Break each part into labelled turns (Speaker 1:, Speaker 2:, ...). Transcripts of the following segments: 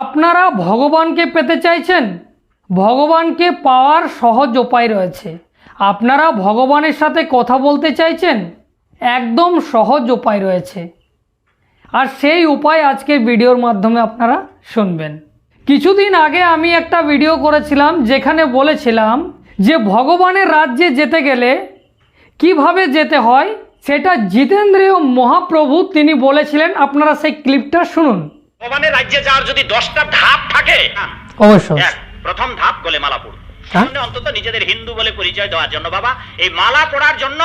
Speaker 1: আপনারা ভগবানকে পেতে চাইছেন? ভগবানকে পাওয়ার সহজ উপায় রয়েছে। আপনারা ভগবানের সাথে কথা বলতে চাইছেন? একদম সহজ উপায় রয়েছে। আর সেই উপায় আজকের ভিডিওর মাধ্যমে আপনারা শুনবেন। কিছুদিন আগে আমি একটা ভিডিও করেছিলাম যেখানে বলেছিলাম যে ভগবানের রাজ্যে যেতে গেলে কীভাবে যেতে হয়, সেটা জিতেন্দ্রীয় মহাপ্রভু তিনি বলেছিলেন। আপনারা সেই ক্লিপটা শুনুন।
Speaker 2: ভগবানের রাজ্যে যাওয়ার যদি দশটা ধাপ থাকে হ্যাঁ,
Speaker 1: অবশ্যই।
Speaker 2: প্রথম ধাপ গলে মালা পড়ুন।
Speaker 1: হ্যাঁ?
Speaker 2: সামনে অন্তত নিজেদের হিন্দু বলে পরিচয় দেওয়ার জন্য বাবা এই মালা পড়ার জন্য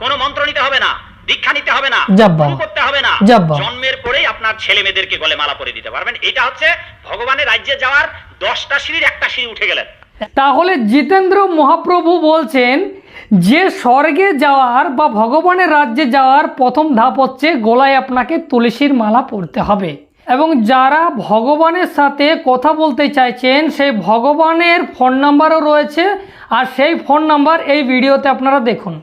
Speaker 2: কোনো মন্ত্র নিতে হবে না দীক্ষা নিতে হবে না করতে হবে না জন্মের পরেই আপনার ছেলে মেয়েদেরকে গলে মালা পরে দিতে পারবেন। এটা হচ্ছে ভগবানের রাজ্যে যাওয়ার দশটা সিঁড়ির একটা সিঁড়ি উঠে গেলেন।
Speaker 1: তাহলে জিতেন্দ্র মহাপ্রভু বলছেন যে স্বর্গে যাওয়ার বা ভগবানের রাজ্যে যাওয়ার প্রথম ধাপ হচ্ছে গলায় আপনাকে তুলসীর মালা পরতে হবে এবং যারা ভগবানের সাথে কথা বলতে চাইছেন সেই ভগবানের ফোন নাম্বারও রয়েছে আর সেই ফোন নাম্বার এই ভিডিওতে আপনারা দেখুন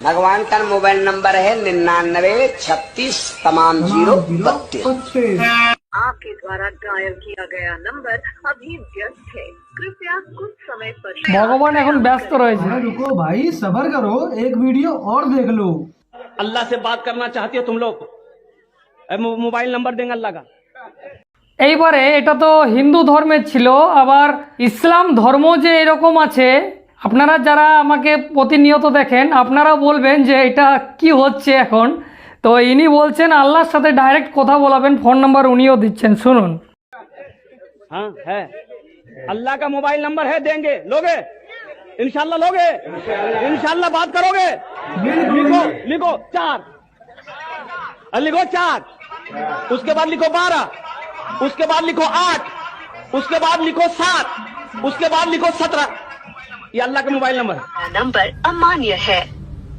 Speaker 3: भगवान का मोबाइल नंबर है निन्यानवे छत्तीस तमाम जीरो बत्तीस
Speaker 4: आपके द्वारा डायल किया गया नंबर अभी व्यस्त है कृपया कुछ समय पश्चात
Speaker 1: ভগবান এখন ব্যস্ত রয়েছে
Speaker 5: अरे रुको भाई सबर करो एक वीडियो और देख लो
Speaker 6: अल्लाह से बात करना चाहती हो तुम लोग ए, मो- मोबाइल नंबर देंगे अल्लाह का
Speaker 1: এইবারে এটা তো হিন্দু ধর্মের ছিল আবার ইসলাম ধর্ম যে এরকম আছে আপনারা যারা আমাকে প্রতিনিয়ত দেখেন আপনারা বলবেন যে এটা কি হচ্ছে এখন তো ইনি বলছেন আল্লাহর সাথে ডাইরেক্ট কথা বলাবেন ফোন নাম্বার উনিও দিচ্ছেন শুনুন
Speaker 6: हाँ है अल्लाह का मोबाइल नंबर है देंगे लोगे इंशाल्लाह लोगे इंशाल्लाह बात करोगे लिखो लिखो चार अ, लिखो चार उसके बाद लिखो बारह उसके बाद लिखो आठ उसके बाद लिखो सात उसके बाद लिखो सत्रह ये अल्लाह का मोबाइल नंबर है
Speaker 4: नंबर अमान्य है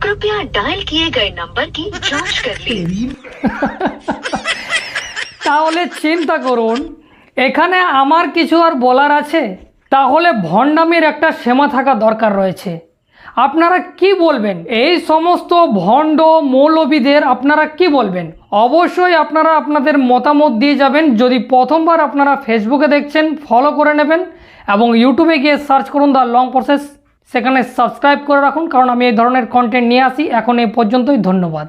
Speaker 4: कृपया डायल किए गए नंबर की जांच कर लीजिए
Speaker 1: তাহলে চিন্তা করুন এখানে আমার কিছু আর বলার আছে তাহলে ভণ্ডামির একটা সীমা থাকা দরকার রয়েছে আপনারা কি বলবেন এই সমস্ত ভণ্ড মৌলবীদের আপনারা কি বলবেন অবশ্যই আপনারা আপনাদের মতামত দিয়ে যাবেন যদি প্রথমবার আপনারা ফেসবুকে দেখছেন ফলো করে নেবেন এবং ইউটিউবে গিয়ে সার্চ করুন দ্য লং প্রসেস সেখানে সাবস্ক্রাইব করে রাখুন, কারণ আমি এই ধরনের কন্টেন্ট নিয়ে আসি। এখন এই পর্যন্তই, ধন্যবাদ।